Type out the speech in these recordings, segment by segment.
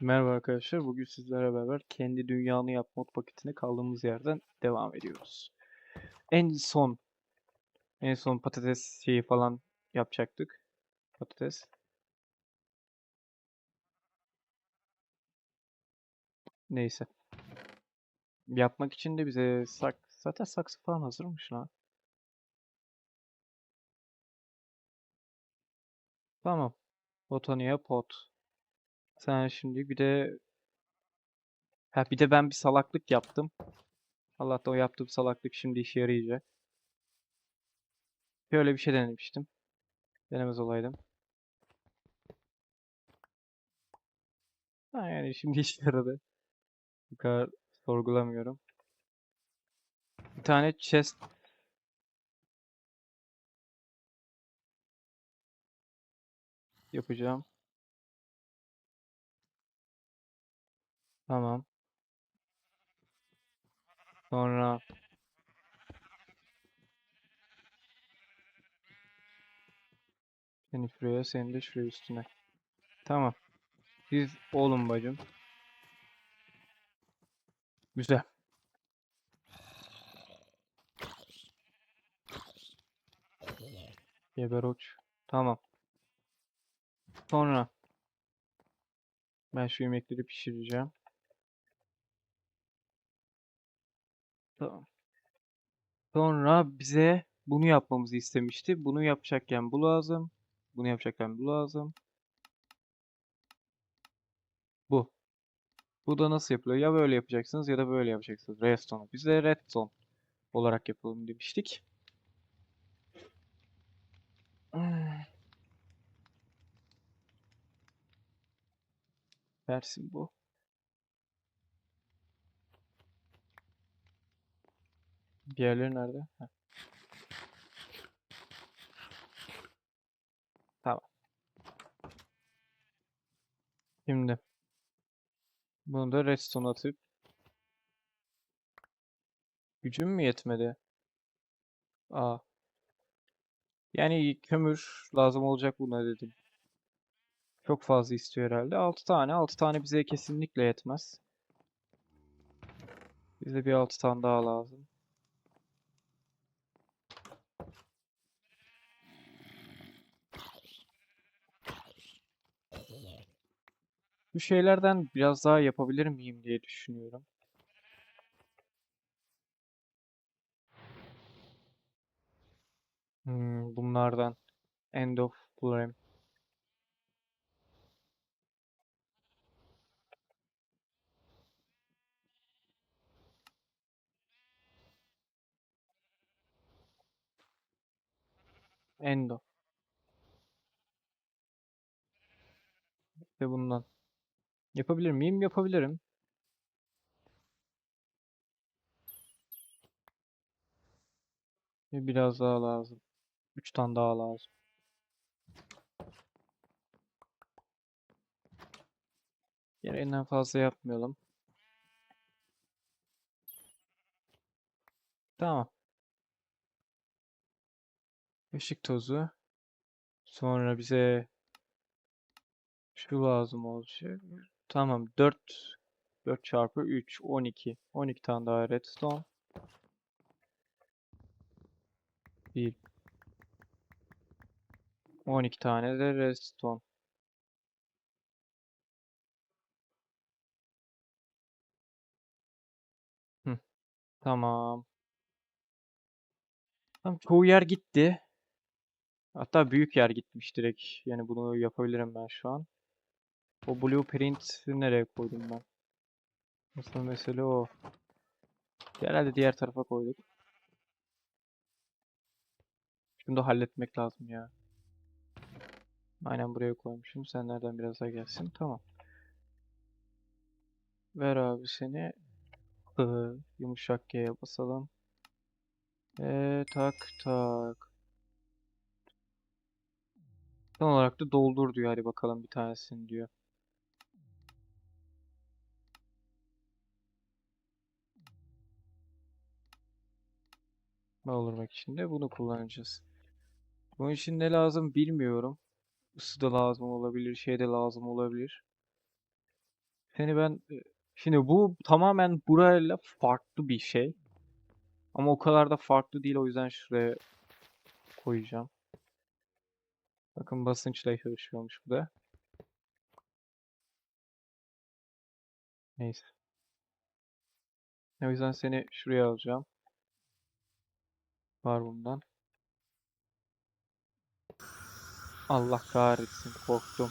Merhaba arkadaşlar. Bugün sizlerle beraber kendi dünyanı yap mod paketine kaldığımız yerden devam ediyoruz. En son en son patates şeyi falan yapacaktık. Patates. Neyse. Yapmak için de bize sak zaten saksı falan hazırmış lan. Tamam. Botaniğe pot. Sen şimdi bir de ha bir de ben bir salaklık yaptım. Allah'tan o yaptığım salaklık şimdi işe yarayacak. Böyle bir şey denemiştim. Denemez olaydım. Ha yani şimdi işe yaradı. Bu kadar sorgulamıyorum. Bir tane chest yapacağım. Tamam. Sonra seni şuraya, seni de şuraya üstüne. Tamam. Siz olun bacım. Güzel. Geber uç. Tamam. Sonra ben şu yemekleri pişireceğim. Tamam. Sonra bize bunu yapmamızı istemişti. Bunu yapacakken bu lazım. Bunu yapacakken bu lazım. Bu. Bu da nasıl yapılıyor? Ya böyle yapacaksınız ya da böyle yapacaksınız. Redstone. Bize redstone olarak yapalım demiştik. Versin bu. Diğerleri nerede? Heh. Tamam. Şimdi bunu da redstone atıp gücüm mü yetmedi? Aa. Yani kömür lazım olacak buna dedim. Çok fazla istiyor herhalde. 6 tane. 6 tane bize kesinlikle yetmez. Bize bir 6 tane daha lazım. Bu şeylerden biraz daha yapabilir miyim diye düşünüyorum. Hmm, bunlardan. End of Flame. End of. Ve bundan. Yapabilir miyim? Yapabilirim. Biraz daha lazım. 3 tane daha lazım. Gereğinden fazla yapmayalım. Tamam. Işık tozu. Sonra bize şu lazım olacak. Tamam 4 4 çarpı 3 12. 12 tane daha redstone. Değil. 12 tane de redstone. Tamam. Tamam çoğu yer gitti. Hatta büyük yer gitmiş direkt. Yani bunu yapabilirim ben şu an. O blueprint'i nereye koydum ben? Asıl mesele o. Herhalde diğer tarafa koyduk. Da halletmek lazım ya. Aynen buraya koymuşum. Sen nereden biraz daha gelsin. Tamam. Ver abi seni. Yumuşak G'ye basalım. Ee, tak tak. Son olarak da doldur diyor. Hadi bakalım bir tanesini diyor. Doldurmak için de bunu kullanacağız. Bunun için ne lazım bilmiyorum. Isı da lazım olabilir, şey de lazım olabilir. Seni ben e, şimdi bu tamamen burayla farklı bir şey. Ama o kadar da farklı değil o yüzden şuraya koyacağım. Bakın basınçla çalışıyormuş bu da. Neyse. O yüzden seni şuraya alacağım. Var bundan. Allah kahretsin korktum.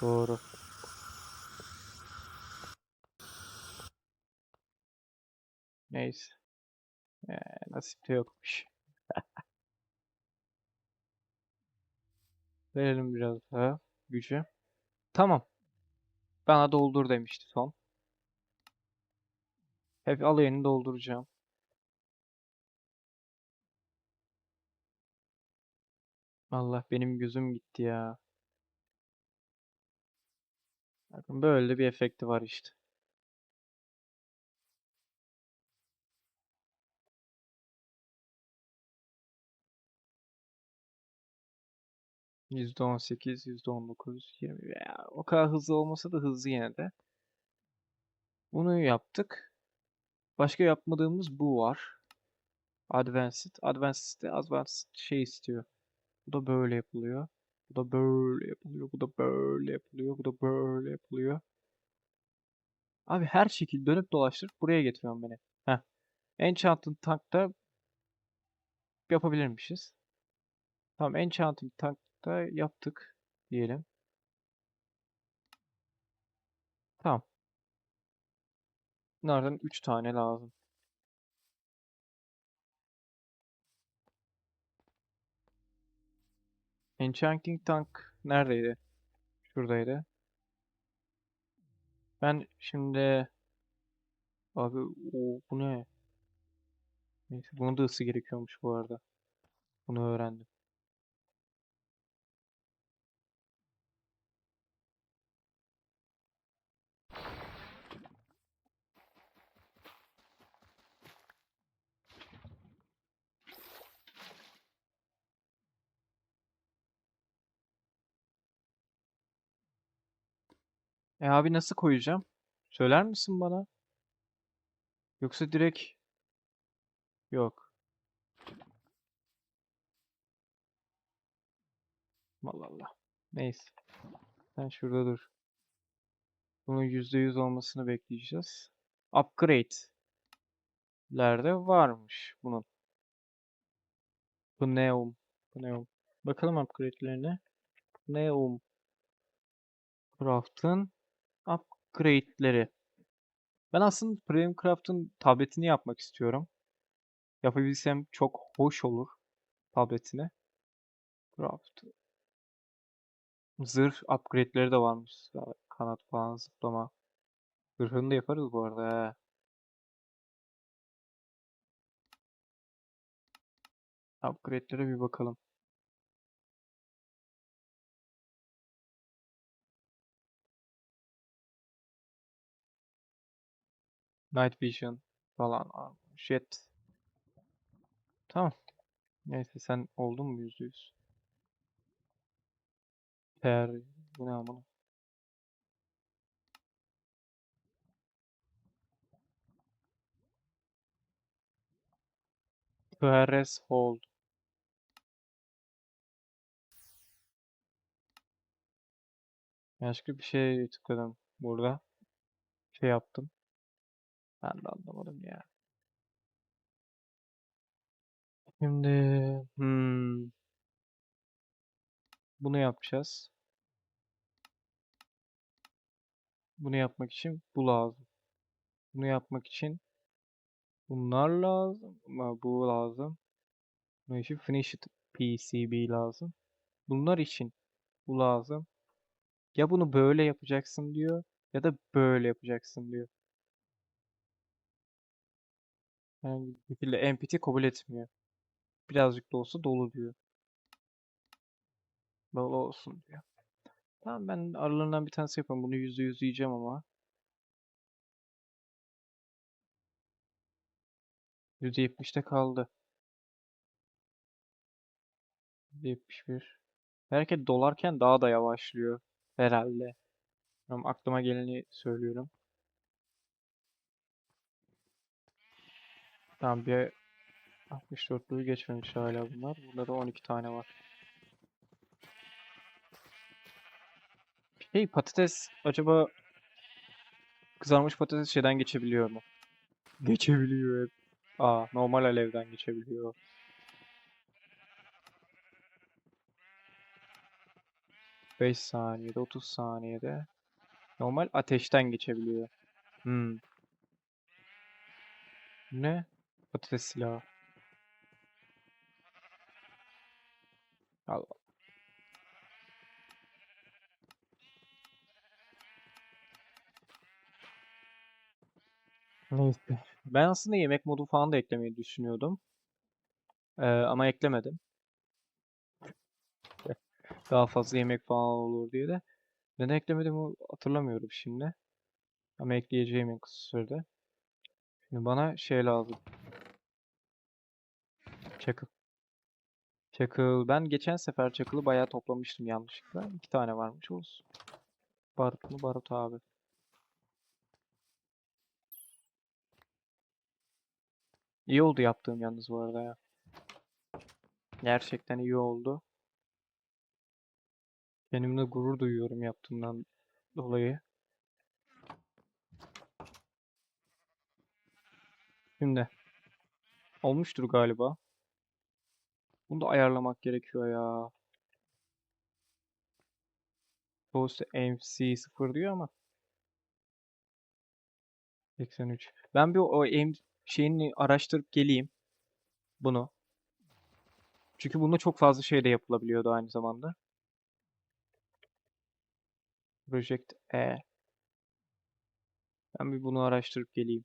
Doğru. Neyse. Ee, nasipte yokmuş. Verelim biraz daha gücü. Tamam. Bana doldur demişti son. Hep alayını dolduracağım. Allah benim gözüm gitti ya. Bakın böyle bir efekti var işte. %18, %19, 20 veya o kadar hızlı olmasa da hızlı yine de. Bunu yaptık. Başka yapmadığımız bu var. Advanced. Advanced'de advanced şey istiyor. Bu da böyle yapılıyor. Bu da böyle yapılıyor. Bu da böyle yapılıyor. Bu da böyle yapılıyor. Abi her şekilde dönüp dolaştırıp buraya getiriyorum beni. Heh. Enchanted Tank'ta yapabilirmişiz. Tamam Enchanting Tank'ta yaptık diyelim. Tamam. Bunlardan 3 tane lazım. Enchanting Tank neredeydi? Şuradaydı. Ben şimdi abi o bu ne? Neyse bunun da ısı gerekiyormuş bu arada. Bunu öğrendim. E abi nasıl koyacağım? Söyler misin bana? Yoksa direkt yok. Allah Allah. Neyse. Sen şurada dur. Bunun %100 olmasını bekleyeceğiz. Upgrade'lerde varmış bunun. Pneum. Pneum. Bakalım upgrade'lerine. Pneum. Craft'ın upgrade'leri. Ben aslında Premium Craft'ın tabletini yapmak istiyorum. Yapabilsem çok hoş olur tabletini. Craft. Zırh upgrade'leri de varmış. Kanat falan zıplama. Zırhını da yaparız bu arada. Upgrade'lere bir bakalım. Night Vision falan. Jet. Tamam. Neyse sen oldun mu yüzde yüz? Per. Bu ne amına? PRS Hold. Yanlışlıkla bir şey tıkladım burada. Şey yaptım. Ben de anlamadım ya. Şimdi hmm, bunu yapacağız. Bunu yapmak için bu lazım. Bunu yapmak için bunlar lazım. Bu lazım. Bunun için Finished PCB lazım. Bunlar için bu lazım. Ya bunu böyle yapacaksın diyor ya da böyle yapacaksın diyor. Yani bir şekilde empty kabul etmiyor. Birazcık da olsa dolu diyor. Dolu olsun diyor. Tamam ben aralarından bir tanesi yapayım. Bunu yüzde yüz yiyeceğim ama. Yüzde yetmişte kaldı. Yüzde yetmiş bir. Belki dolarken daha da yavaşlıyor. Herhalde. Aklıma geleni söylüyorum. Tamam bir 64'lüğü geçmemiş hala bunlar. Burada da 12 tane var. Şey patates acaba kızarmış patates şeyden geçebiliyor mu? Geçebiliyor hep. Aa normal alevden geçebiliyor. Beş saniyede 30 saniyede normal ateşten geçebiliyor. Hmm. Ne? Patates silahı. Al. Neyse. Ben aslında yemek modu falan da eklemeyi düşünüyordum. Ee, ama eklemedim. Daha fazla yemek falan olur diye de. Neden eklemedim hatırlamıyorum şimdi. Ama ekleyeceğim en kısa sürede. Şimdi bana şey lazım. Çakıl. Çakıl. Ben geçen sefer çakılı bayağı toplamıştım yanlışlıkla. İki tane varmış olsun. Barut mu? Barut abi. İyi oldu yaptığım yalnız bu arada ya. Gerçekten iyi oldu. Kendimle gurur duyuyorum yaptığımdan dolayı. Şimdi. Olmuştur galiba. Bunu da ayarlamak gerekiyor ya. Toast MC 0 diyor ama. 83. Ben bir o aim şeyini araştırıp geleyim. Bunu. Çünkü bunda çok fazla şey de yapılabiliyordu aynı zamanda. Project E. Ben bir bunu araştırıp geleyim.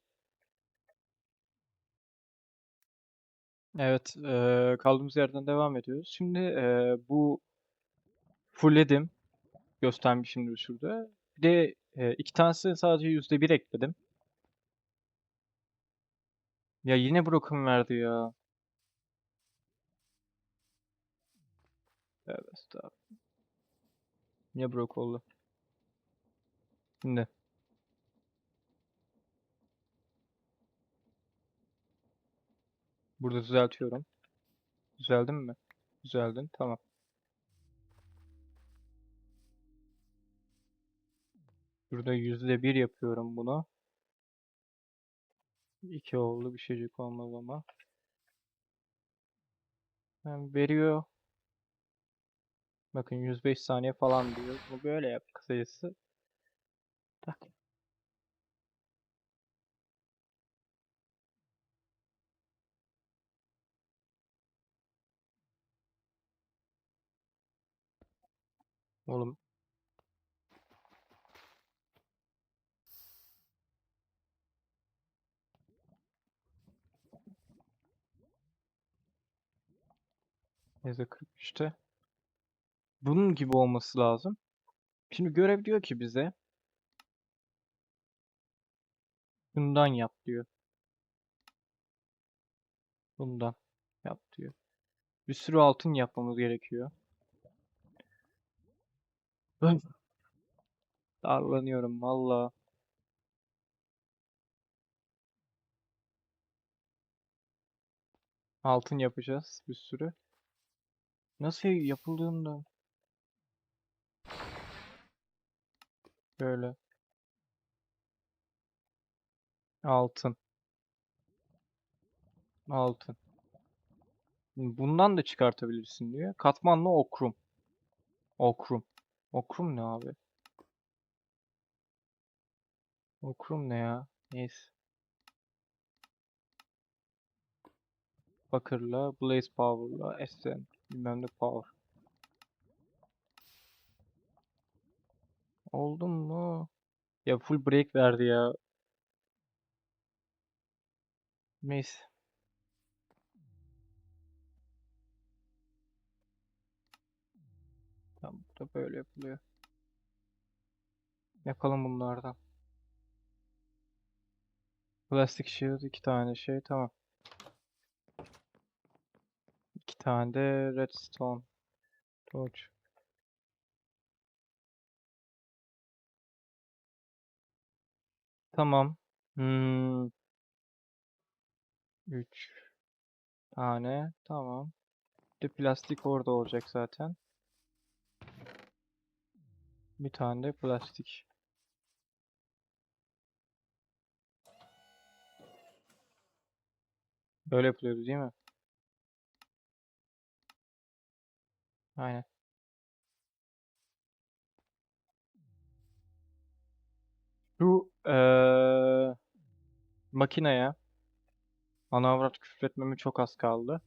Evet, eee, kaldığımız yerden devam ediyoruz. Şimdi eee, bu fullledim. Göstermişimdir şurada. Bir de eee, iki tanesi sadece yüzde bir ekledim. Ya yine broken verdi ya. Evet, estağfurullah. Niye broke oldu? Şimdi. Burada düzeltiyorum. Düzeldin mi? Düzeldin. Tamam. Burada yüzde bir yapıyorum bunu. İki oldu. Bir şeycik olmaz ama. Yani veriyor. Bakın 105 saniye falan diyor. Bu böyle yap kısacası. Tak. Oğlum Neyse 43'te. Bunun gibi olması lazım. Şimdi görev diyor ki bize bundan yap diyor. Bundan yap diyor. Bir sürü altın yapmamız gerekiyor. Darlanıyorum valla. Altın yapacağız bir sürü. Nasıl yapıldığında böyle altın altın bundan da çıkartabilirsin diyor. Katmanlı okrum. Okrum. Okrum ne abi? Okrum ne ya? Neyse. Bakırla, Blaze Power'la, Essen, bilmem ne Power. Oldu mu? Ya full break verdi ya. Neyse. Tamam, bu da böyle yapılıyor. Yapalım bunlardan. Plastik shield iki tane şey tamam. İki tane de redstone torch. Tamam. Hmm. 3 tane. Tamam. Bir plastik orada olacak zaten. Bir tane de plastik. Böyle yapılıyordu değil mi? Aynen. Şu eee makineye anavrat küfretmeme çok az kaldı.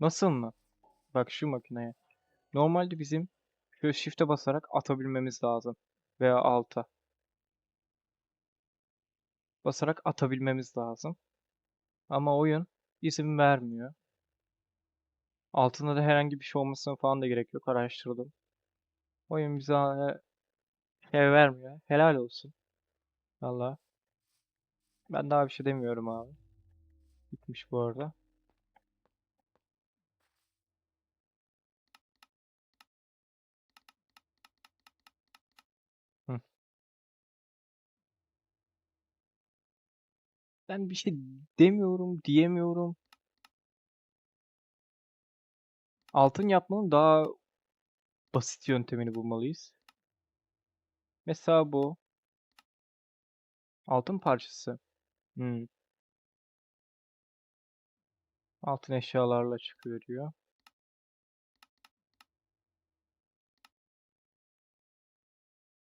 Nasıl mı? Bak şu makineye. Normalde bizim şöyle shift'e basarak atabilmemiz lazım. Veya alta. Basarak atabilmemiz lazım. Ama oyun izin vermiyor. Altında da herhangi bir şey olmasına falan da gerek yok. Araştırdım. Oyun bize şey vermiyor. Helal olsun. Valla. Ben daha bir şey demiyorum abi. Bitmiş bu arada. Ben bir şey demiyorum, diyemiyorum. Altın yapmanın daha basit yöntemini bulmalıyız. Mesela bu. Altın parçası. Hmm. Altın eşyalarla çıkıyor.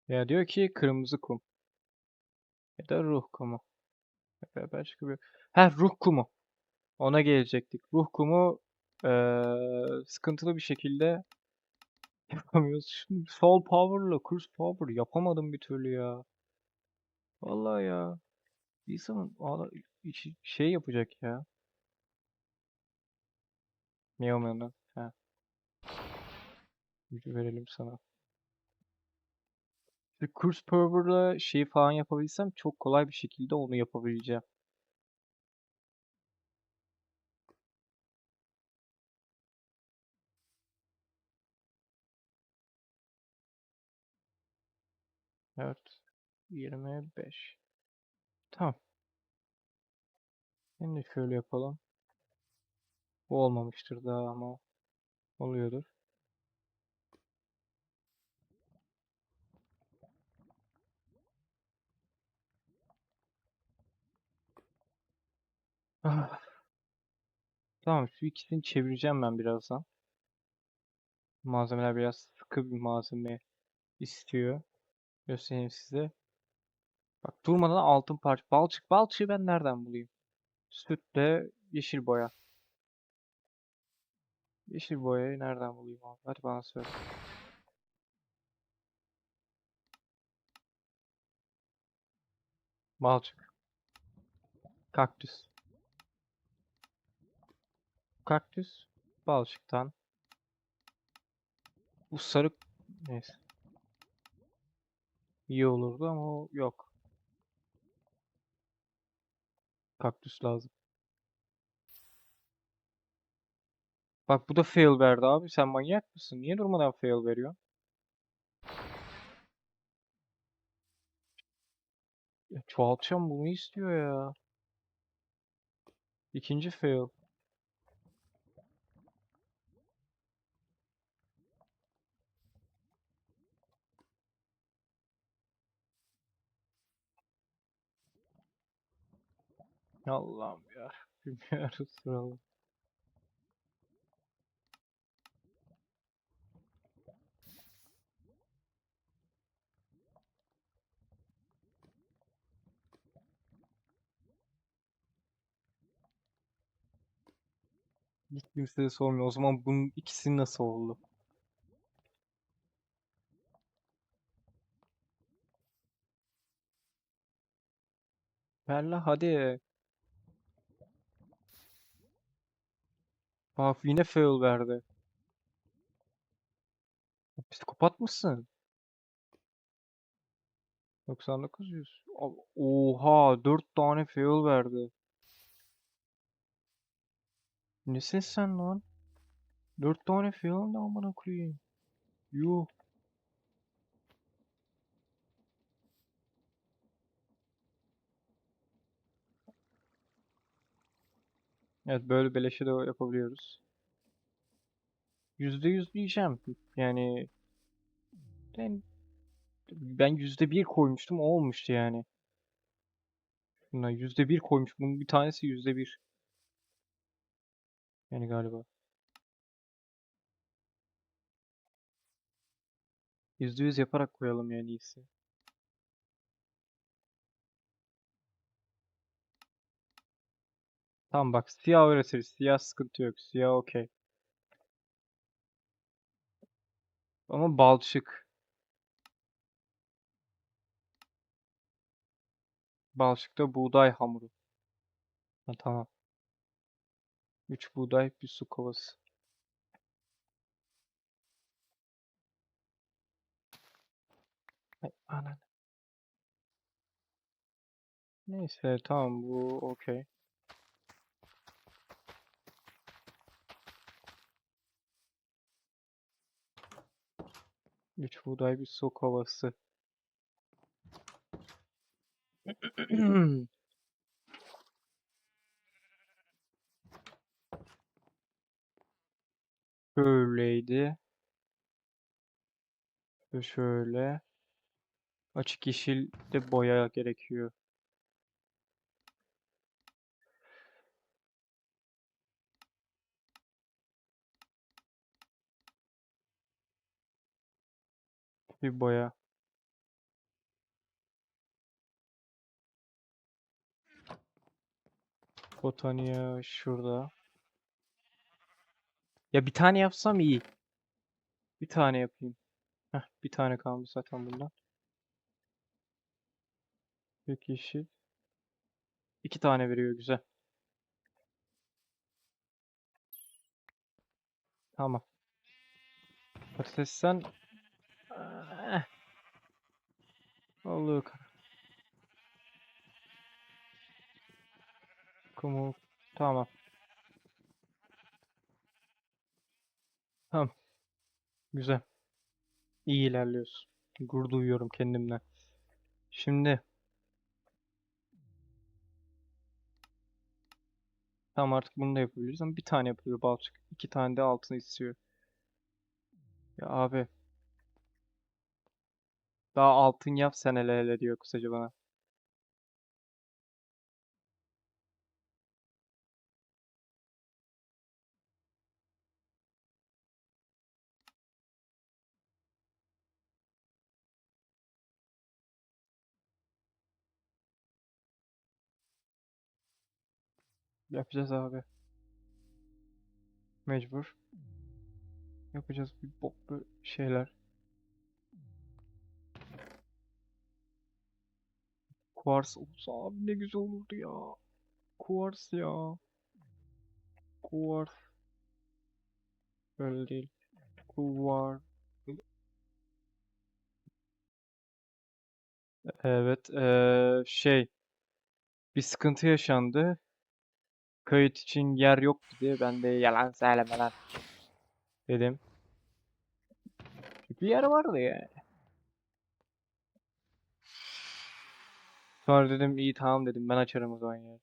Ya diyor ki kırmızı kum. Ya da ruh kumu. Ya başka bir... Ha ruh kumu. Ona gelecektik. Ruh kumu eee, sıkıntılı bir şekilde yapamıyoruz. Şimdi Soul Power'la Curse Power yapamadım bir türlü ya. Vallahi ya. İşi- şey yapacak ya. Meowman'dan. Ha. Gücü verelim sana. İşte Curse Power'la şey falan yapabilsem çok kolay bir şekilde onu yapabileceğim. Evet. 25. Tamam. Şimdi şöyle yapalım. Bu olmamıştır daha ama oluyordur. Ah. Tamam şu ikisini çevireceğim ben birazdan. Malzemeler biraz sıkı bir malzeme istiyor. Göstereyim size. Bak durmadan altın parça. Balçık. Balçığı ben nereden bulayım? Sütle yeşil boya. Yeşil boyayı nereden bulayım abi? Hadi bana söyle. Balçık. Kaktüs. Kaktüs. Balçıktan. Bu sarı... Neyse. İyi olurdu ama o yok. Kaktüs lazım. Bak bu da fail verdi abi. Sen manyak mısın? Niye durmadan fail veriyor? Ya çoğaltacağım bunu istiyor ya. İkinci fail. Allah'ım ya. Bilmiyoruz sıralı. Hiç kimse de sormuyor. O zaman bunun ikisi nasıl oldu? Perla hadi. Bak yine fail verdi. Psikopat mısın? 99 100. Abi, Oha 4 tane fail verdi. Nesin sen lan? 4 tane fail ne amına koyayım? Yuh. Evet böyle beleşe de yapabiliyoruz. Yüzde yüz diyeceğim. Yani ben, ben yüzde bir koymuştum o olmuştu yani. Buna yüzde bir koymuş. Bunun bir tanesi yüzde bir. Yani galiba. Yüzde yüz yaparak koyalım yani iyisi. Tamam bak siyah öğretiriz. Siyah sıkıntı yok. Siyah okey. Ama balçık. Balçıkta buğday hamuru. Ha, tamam. 3 buğday, bir su kovası. Ay. Neyse tamam bu okey. Üç buğday, bir su kovası. Böyleydi. Şöyle. Açık yeşil de boya gerekiyor. Bir boya. Botaniğe şurada. Ya bir tane yapsam iyi. Bir tane yapayım. Heh, bir tane kalmış zaten bundan. Büyük yeşil. İki tane veriyor güzel. Tamam. Patatesten eh. Oluyor. Kumu. Tamam. Tamam. Güzel. İyi ilerliyoruz. Gurur duyuyorum kendimden. Şimdi Tamam artık bunu da yapabiliriz ama bir tane yapılıyor balçık. İki tane de altın istiyor. Ya abi. Daha altın yap sen diyor kısaca bana. Yapacağız abi. Mecbur. Yapacağız bir boklu şeyler. Kuvars olsa abi ne güzel olurdu ya. Kuvars ya. Kuvars. Öyle değil. Kuvar. Evet, eee, şey bir sıkıntı yaşandı. Kayıt için yer yok dedi. Ben de yalan söyleme lan dedim. Çünkü yer vardı yani. Sonra dedim iyi tamam dedim ben açarım o zaman ya.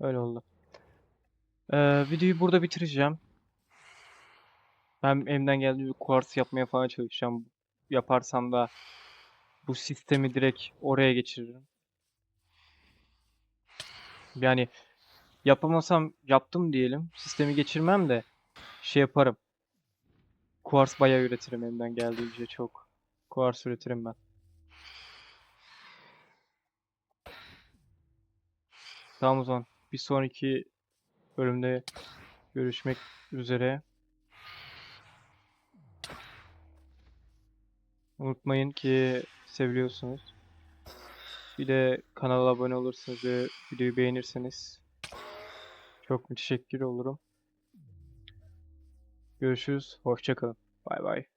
Öyle oldu. Ee, videoyu burada bitireceğim. Ben elimden geldiğince kuars yapmaya falan çalışacağım. Yaparsam da bu sistemi direkt oraya geçiririm. Yani yapamasam yaptım diyelim. Sistemi geçirmem de şey yaparım. Kuars bayağı üretirim elimden geldiğince çok. Kuars üretirim ben. Tamam o zaman. Bir sonraki bölümde görüşmek üzere. Unutmayın ki seviliyorsunuz. Bir de kanala abone olursanız ve videoyu beğenirseniz çok müteşekkir olurum. Görüşürüz. Hoşça kalın. Bay bay.